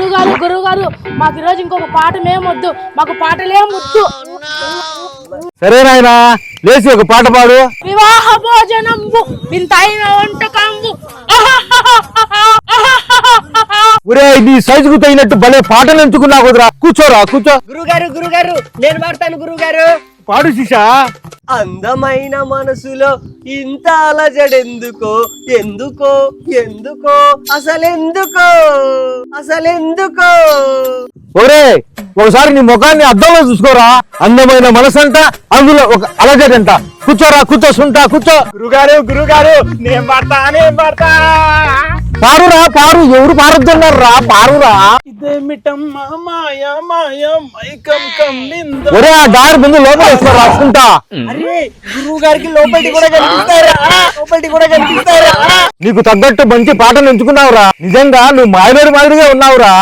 గురుగారు గురుగారు మాకు ఈరోజు ఇంకొక పాఠమేం వద్దు మాకు పాటలేం వద్దు సరే నాయనా లేచి ఒక పాట పాడు. వివాహ భోజనంబు వింతైన వంటకంబు. ఒరే నీ సైజుకు తగినట్టు భలే పాటలు ఎంచుకున్నావు కుదరా. కూర్చోరా కూర్చో. గురుగారు గురుగారు నేను పాడతాను గురుగారు. పాడు శిషా అందమైన మనసులో ఇంత అలజడెందుకో? ఎందుకో? ఎందుకో? అసలెందుకో? అసలెందుకో? ఒరే ఒకసారి నీ ముఖాన్ని అద్దంలో చూసుకోరా? అందమైన మనసంట అందులో ఒక అలజడంట. కూర్చోరా కూర్చోసుంటా కూర్చో. గురుగారు గురుగారు నేను పడతా నేను పడతా. పారురా పారు ఎవరు పారొద్దన్నారు రా పారురా. ఇదేమిటమ్మా మాయ మాయ మైకం కమ్మింద. ఒరే ఆ దారి ముందు లోపల రాసుకుంటా. అరే గురువు గారికి లోపలికి కూడా కనిపిస్తారా లోపలికి కూడా కనిపిస్తారా నీకు తగ్గట్టు మంచి పాటలు ఎంచుకున్నావురా. నిజంగా నువ్వు మాయలోడి మాదిరిగా ఉన్నావురా.